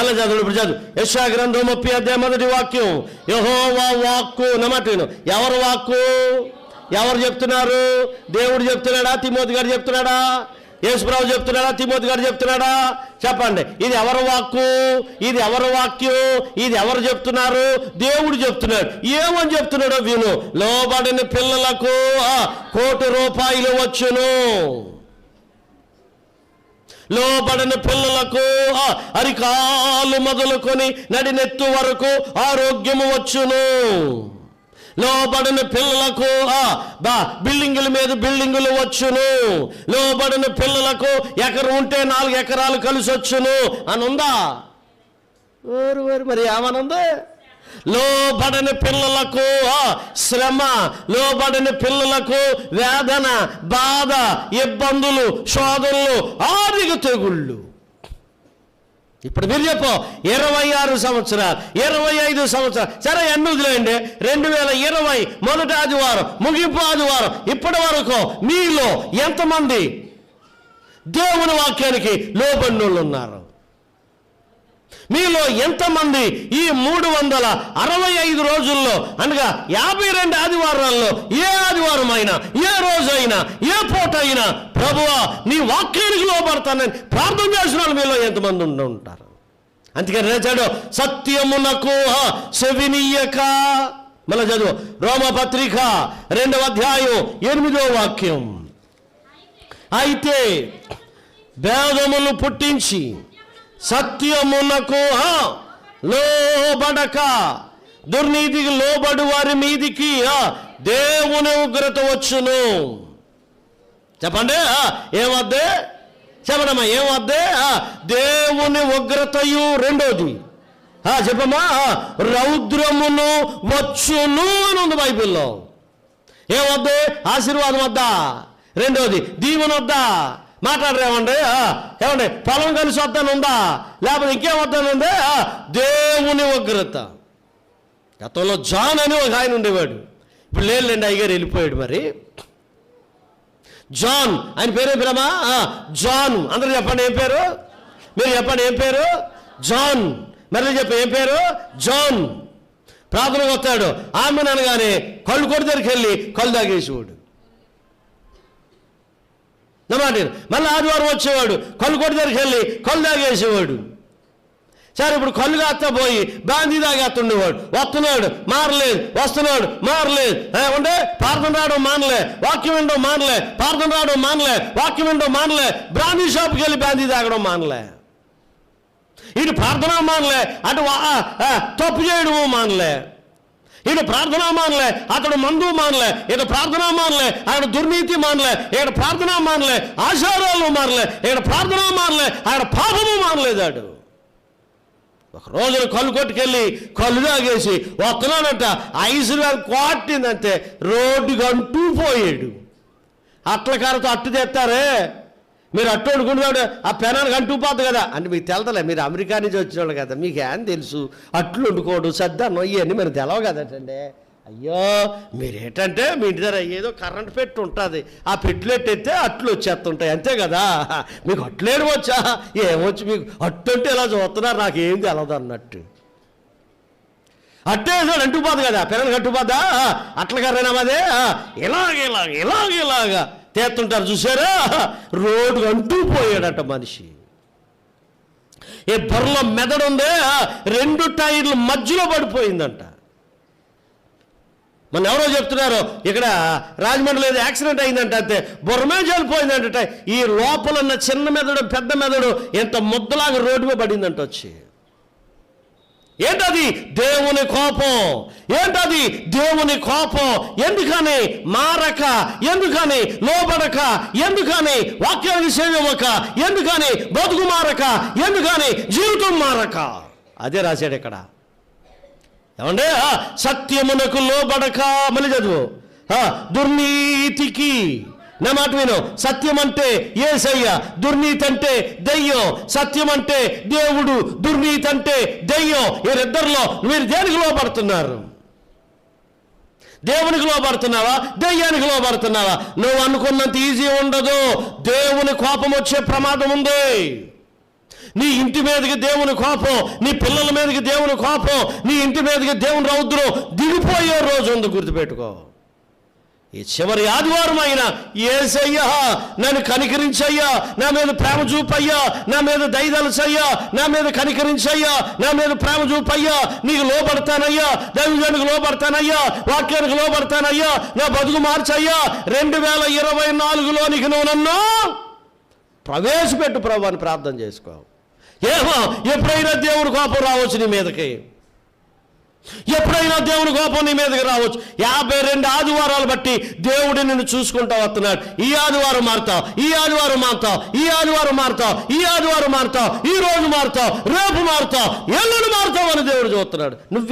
అలా చదువు ఇప్పుడు చదువు యశా గ్రంథం ముప్పై అధ్యాయం మొదటి వాక్యం. యహోవా వాక్కు నమాట విను. ఎవరు వాక్కు? ఎవరు చెప్తున్నారు? దేవుడు చెప్తున్నాడా? తిమోతి గారు చెప్తున్నాడా? యేసుప్రభు చెప్తున్నాడా? తిమోతి గారు చెప్తున్నాడా? చెప్పండి. ఇది ఎవరు వాక్కు? ఇది ఎవరు వాక్యం? ఇది ఎవరు చెప్తున్నారు? దేవుడు చెప్తున్నాడు. ఏమని చెప్తున్నాడో విను. లోబడిన పిల్లలకు ఆ, కోటి రూపాయలు వచ్చును. లోబడిన పిల్లలకు అరికాలు మొదలుకొని నడినెత్తు వరకు ఆరోగ్యము వచ్చును. లోబడిన పిల్లలకు బా బిల్డింగుల మీద బిల్డింగులు వచ్చును. లోబడిన పిల్లలకు ఎకరం ఉంటే నాలుగు ఎకరాలు కలిసి వచ్చును అని ఉందా మరి ఏమనుంది? లోబడని పిల్లలకు శ్రమ లోబడని పిల్లలకు వేదన బాధ ఇబ్బందులు శోధనలు ఆర్థిక తెగుళ్ళు ఇప్పుడు మీరు చెప్పు ఇరవై ఆరు సంవత్సరాలు ఇరవై ఐదు సంవత్సరాలు సరే ఎన్ని వదిలేయండి? రెండు వేల ఇరవై మొదటి ఆదివారం ముగింపు ఆదివారం ఇప్పటి వరకు మీలో ఎంతమంది దేవుని వాక్యానికి లోబడిన ఉన్నారు మీలో ఎంతమంది ఈ మూడు వందల అరవై ఐదు రోజుల్లో అనగా యాభై రెండు ఆదివారాల్లో ఏ ఆదివారం అయినా ఏ రోజు అయినా ఏ పూట అయినా ప్రభువా నీ వాక్యానికి లోపడతానని ప్రార్థన చేసిన వాళ్ళు మీలో ఎంతమంది ఉండి ఉంటారు? అందుకని రచాడు సత్యమునకు సెవినీయక మళ్ళీ చదువు. రోమపత్రిక రెండవ అధ్యాయం ఎనిమిదో వాక్యం. అయితే భేదములు పుట్టించి సత్యమునకు ఆ, లోబడక. దుర్నీతికి లోబడు వారి మీదికి ఆ, దేవుని ఉగ్రత వచ్చును. చెప్పండి ఆ, ఏమద్దే? చెప్పడమ్మా ఏమద్దే? ఆ, దేవుని ఉగ్రతయు రెండోది. ఆ, చెప్పమ్మా ఆ, రౌద్రమును వచ్చును అని ఉంది బైబిల్లో. ఏమొద్దు? ఆశీర్వాదం వద్దా? రెండోది దీవెన వద్దా? మాట్లాడరేమండి? ఏమండి? పొలం కలిసి వద్దని ఉందా లేకపోతే ఇంకేం వద్దని ఉంది దేవుని ఉగ్రత. గతంలో జాన్ అని ఒక ఆయన ఉండేవాడు. ఇప్పుడు లేదులేండి అయ్యగారు వెళ్ళిపోయాడు మరి. జాన్ ఆయన పేరే ఏం జాన్. అందరూ చెప్పండి ఏం పేరు? మీరు చెప్పండి ఏం పేరు? జాన్. మరి చెప్పి ఏం పేరు? జాన్. ప్రార్థనకు వస్తాడు. ఆమె అనగానే కళ్ళు కొడు దగ్గరికి వెళ్ళి కళ్ళు తాగేసేవాడు. నమాట మళ్ళీ ఆదివారం వచ్చేవాడు కళ్ళు కొట్టి దగ్గరికి వెళ్ళి కళ్ళు తాగేసేవాడు. సరే ఇప్పుడు కళ్ళు కాస్తా పోయి బాంధీ తాగేస్తుండేవాడు. వస్తున్నాడు మారలేదు వస్తున్నాడు మారలేదు. ఏ, ఉండే ప్రార్థన రావడం మానలే వాక్యం వినడం మానలే ప్రార్థన రావడం మానలే వాక్యం వినడం మానలే బ్రాందీ షాప్కి వెళ్ళి బాంధీ తాగడం మానలే. ఇటు ప్రార్థన మానలే అటు వా- తప్పు చేయడము మానలే. ఇటు ప్రార్థన మానలే అతడు మందు మానలే ఇటు ప్రార్థన మానలే ఆయన దుర్నీతి మానలే ఇక్కడ ప్రార్థన మానలే ఆచారాలు మారలే ఇక్కడ ప్రార్థన మానలే ఆయన పాపము మానలేదాడు ఒక రోజున కళ్ళు కొట్టుకెళ్ళి కళ్ళు తాగేసి వస్తున్నాడంట ఐసు కొట్టిందంటే రోడ్డుకి అంటూ పోయాడు. అట్ల కారతో అట్టు తెస్తారే మీరు అట్టు వండుకున్నాడు ఆ పెనానికి అంటూ పోతుంది కదా. అంటే మీకు తెలతలే మీరు అమెరికా నుంచి వచ్చినోళ్ళు కదా మీకు ఏం తెలుసు? అట్లు వండుకోడు సద్దన్నం ఇవన్నీ మీరు తెలవ కదటండి. అయ్యో మీరేటంటే మీ ఇంటి దగ్గర ఏదో కరెంట్ పెట్టి ఉంటుంది ఆ పెట్టులు ఎట్టయితే అట్లు వచ్చేస్తుంటాయి అంతే కదా? మీకు అట్లేడు వచ్చా? ఏమొచ్చు మీకు అట్టుంటే ఇలా చూస్తున్నారు? నాకు ఏం తెలదు అన్నట్టు. అట్టేసాడు అంటుపోదు కదా పిల్లలకి అంటుపోద్దా అట్ల కర్రేనా అదే ఇలాగ ఇలాగ ఇలాగ ఇలాగా. తేతుంటారు చూసారా? రోడ్డు అంటూ పోయాడట మనిషి. ఏ బర్రలో మెదడుందే రెండు టైర్లు మధ్యలో పడిపోయిందంట. మన ఎవరో చెప్తున్నారు ఇక్కడ రాజమండ్రిలో ఏదో యాక్సిడెంట్ అయిందంట అంతే బుర్రమే చనిపోయిందంట. ఈ లోపల ఉన్న చిన్న మెదడు పెద్ద మెదడు ఎంత ముద్దలాగా రోడ్డు మీద పడిందంట వచ్చి. ఏంటది దేవుని కోపం? ఏంటది దేవుని కోపం? ఎందుకని మారక? ఎందుకని లోబడక? ఎందుకని వాక్యానికి సేవక ఎందుకని బతుకు మారక? ఎందుకని జీవితం మారక? అదే రాశాడు ఇక్కడ. ఏమంటే ఆ, సత్యమునకు లోబడక? మళ్ళీ చదువు. ఆ, దుర్నీతికి. నా మాట విను. సత్యం అంటే ఏసయ్య దుర్నీతి అంటే దెయ్యం. సత్యం అంటే దేవుడు దుర్నీతి అంటే దెయ్యం. వీరిద్దరిలో మీరు దేనికి లోపడుతున్నారు దేవునికి లోపడుతున్నావా దెయ్యానికి లోపడుతున్నావా నువ్వు అనుకున్నంత ఈజీ ఉండదు. దేవుని కోపం వచ్చే ప్రమాదం ఉంది. నీ ఇంటి మీదకి దేవుని కోపం నీ పిల్లల మీదకి దేవుని కోపం నీ ఇంటి మీదకి దేవుని రౌద్రం దిగిపోయే రోజు ఉంది గుర్తుపెట్టుకో. ఈ చివరి ఆదివారం అయినా ఏసయ్యా నన్ను కనికరించయ్యా నా మీద ప్రేమ చూపయ్యా నా మీద దయదలసయ్యా నా మీద కనికరించయ్యా నా మీద ప్రేమ చూపయ్యా నీకు లోపడతానయ్యా దైవజానికి లోపడతానయ్యా వాక్యానికి లోపడతానయ్యా నా బతుకు మార్చయ్యా రెండు వేల ఇరవై నాలుగులో నీకు నువ్వు నన్ను ప్రవేశపెట్టు ప్రభు అని ప్రార్థన చేసుకో. ఏమో ఎప్పుడైనా దేవుడు కోపం రావచ్చు నీ మీదకి. ఎప్పుడైనా దేవుని కోపం నీ మీదకి రావచ్చు. యాభై రెండు ఆదివారాలు బట్టి దేవుడు నిన్ను చూసుకుంటా వస్తున్నాడు. ఈ ఆదివారం మారుతావు ఈ ఆదివారం మారుతావు ఈ ఆదివారం మారుతావు ఈ ఆదివారం మారుతావు ఈ రోజు మారుతావు రేపు మారుతావు ఎల్లుండి మారుతావు అని దేవుడు చూస్తున్నాడు. నువ్వు